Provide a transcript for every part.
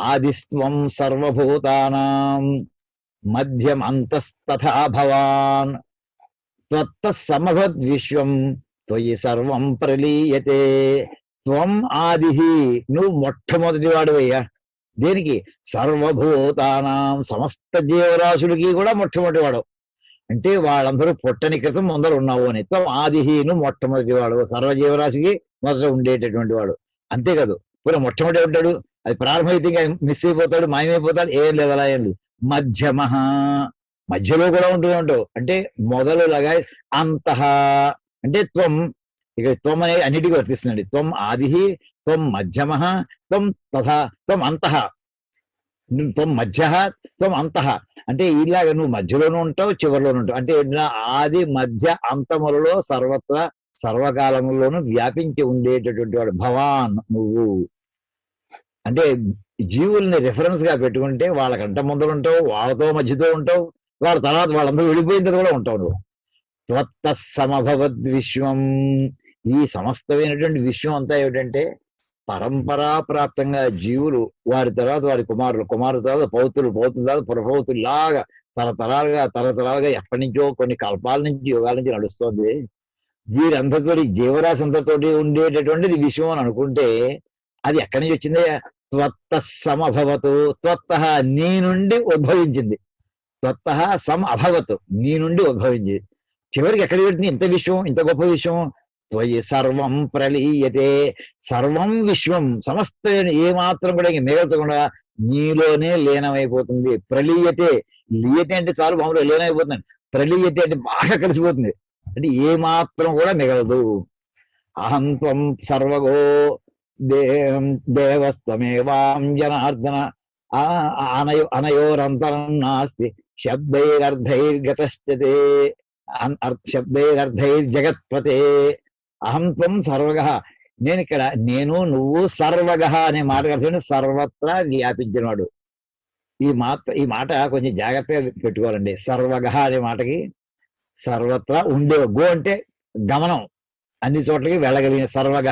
ఆదిస్త్వం సర్వభూతానాం. మధ్యం అంతస్తథా భవాన్. త్వత్త సమభద్ విశ్వం త్వయి సర్వం ప్రలీయతే. త్వం ఆది. నువ్వు మొట్టమొదటి వాడువయ్యా. దేనికి? సర్వభూతానాం. సమస్త జీవరాశులకి కూడా మొట్టమొదటి వాడు. అంటే వాళ్ళందరూ పుట్టని క్రితం ముందర ఉన్నావు అని. త్వం ఆది. మొట్టమొదటి వాడు. సర్వజీవరాశికి మొదట ఉండేటటువంటి వాడు. అంతేకాదు ఇప్పుడు మొట్టమొదటి ఉంటాడు? అది ప్రారంభమైతే ఇంకా మిస్ అయిపోతాడు మాయమైపోతాడు ఏం లేదు అలా ఏం లేదు. మధ్యమ మధ్యలో కూడా ఉంటూ ఉంటావు. అంటే మొదలులాగా అంతః. అంటే త్వం. ఇక త్వం అనేది అన్నిటికీ వర్తిస్తుందండి. త్వం ఆది త్వం మధ్యమ త్వం తథా త్వం అంతః. త్వం మధ్య త్వం అంతః. అంటే ఇలాగ నువ్వు మధ్యలోనూ ఉంటావు చివరిలోనూ ఉంటావు. అంటే నా ఆది మధ్య అంతములలో సర్వత్రా సర్వకాలములోనూ వ్యాపించి ఉండేటటువంటి వాడు భవాన్ నువ్వు. అంటే జీవుల్ని రిఫరెన్స్గా పెట్టుకుంటే వాళ్ళకంట ముందర ఉంటావు వాళ్ళతో మధ్యతో ఉంటావు వాళ్ళ తర్వాత వాళ్ళందరూ వెళ్ళిపోయిన తర్వాత కూడా ఉంటావు నువ్వు. త్వత్త సమభవద్ విశ్వం ఈ సమస్తమైనటువంటి విశ్వం అంతా ఏమిటంటే పరంపరా ప్రాప్తంగా జీవులు వారి తర్వాత వారి కుమారులు కుమారుల తర్వాత పౌతులు పౌతుల తర్వాత పురపౌతులు లాగా తరతరాలుగా తరతరాలుగా ఎప్పటి నుంచో కొన్ని కల్పాల నుంచి యుగాల నుంచి నడుస్తుంది. వీరందరితో జీవరాశి అంతతోటి ఉండేటటువంటిది విషయం అని అనుకుంటే అది ఎక్కడి నుంచి వచ్చింది? త్వత్త సమభవతు త్వత్త నీ నుండి ఉద్భవించింది. త్వత్త సమ అభవతు నీ నుండి ఉద్భవించింది. చివరికి ఎక్కడ వెళ్తుంది ఇంత విశ్వం ఇంత గొప్ప విశ్వం. త్వయి సర్వం ప్రళీయతే సర్వం విశ్వం సమస్త ఏ మాత్రం కూడా ఇంక మిగల్చకుండా నీలోనే లీనమైపోతుంది. ప్రళీయతే లీయతే అంటే చాలు మామూలుగా లీనమైపోతుంది. ప్రళీయతే అంటే బాగా కలిసిపోతుంది. అంటే ఏ మాత్రం కూడా మిగలదు. అహం త్వం సర్వగో దేవం దేవస్త్వమేవాం జనార్దన ఆ- అనయో అనయోరంతరం నాస్తి శబ్దైరర్ధైర్గతశ్చతే శబ్దైరర్ధైర్జగత్పతే అహం త్వం సర్వగ నేను ఇక్కడ నేను నువ్వు సర్వగ అనే మాట అర్థం సర్వత్రా వ్యాపించినవాడు ఈ మాట ఈ మాట కొంచెం జాగ్రత్తగా పెట్టుకోవాలండి సర్వగ అనే మాటకి సర్వత్రా ఉండే గో అంటే గమనం అన్ని చోట్లకి వెళ్ళగలిగిన సర్వగ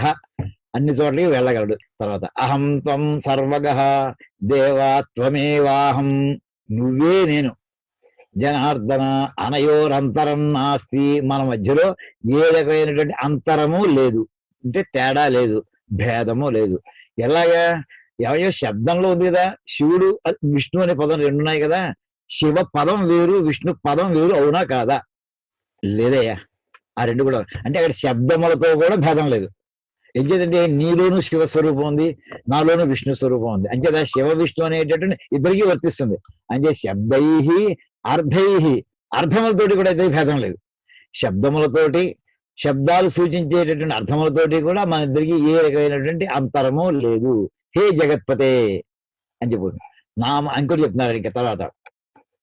అన్ని చోట్లకి వెళ్ళగలడు. తర్వాత అహం త్వం సర్వగ దేవా త్వమేవాహం. నువ్వే నేను. జనార్దన అనయోరంతరం నాస్తి. మన మధ్యలో ఏ రకమైనటువంటి అంతరము లేదు. అంటే తేడా లేదు. భేదము లేదు. ఎలాగా? ఎవయో శబ్దంలో ఉంది కదా. శివుడు విష్ణు అనే పదం రెండు ఉన్నాయి కదా. శివ పదం వేరు విష్ణు పదం వేరు అవునా కాదా? లేదయ్యా. ఆ రెండు కూడా. అంటే అక్కడ శబ్దములతో కూడా భేదం లేదు. ఎంచేతంటే నీలోను శివ స్వరూపం ఉంది నాలోను విష్ణు స్వరూపం ఉంది. అంచేత శివ విష్ణు అనేటటువంటి ఇద్దరికి వర్తిస్తుంది. అంటే శబ్దై అర్థై అర్థములతోటి కూడా అయితే భేదం లేదు. శబ్దములతోటి శబ్దాలు సూచించేటటువంటి అర్థములతోటి కూడా మన ఇద్దరికి ఏ రకమైనటువంటి అంతరము లేదు. హే జగత్పతే అని చెప్పు నామ ఇంకోటి చెప్తున్నారు ఇంకా తర్వాత.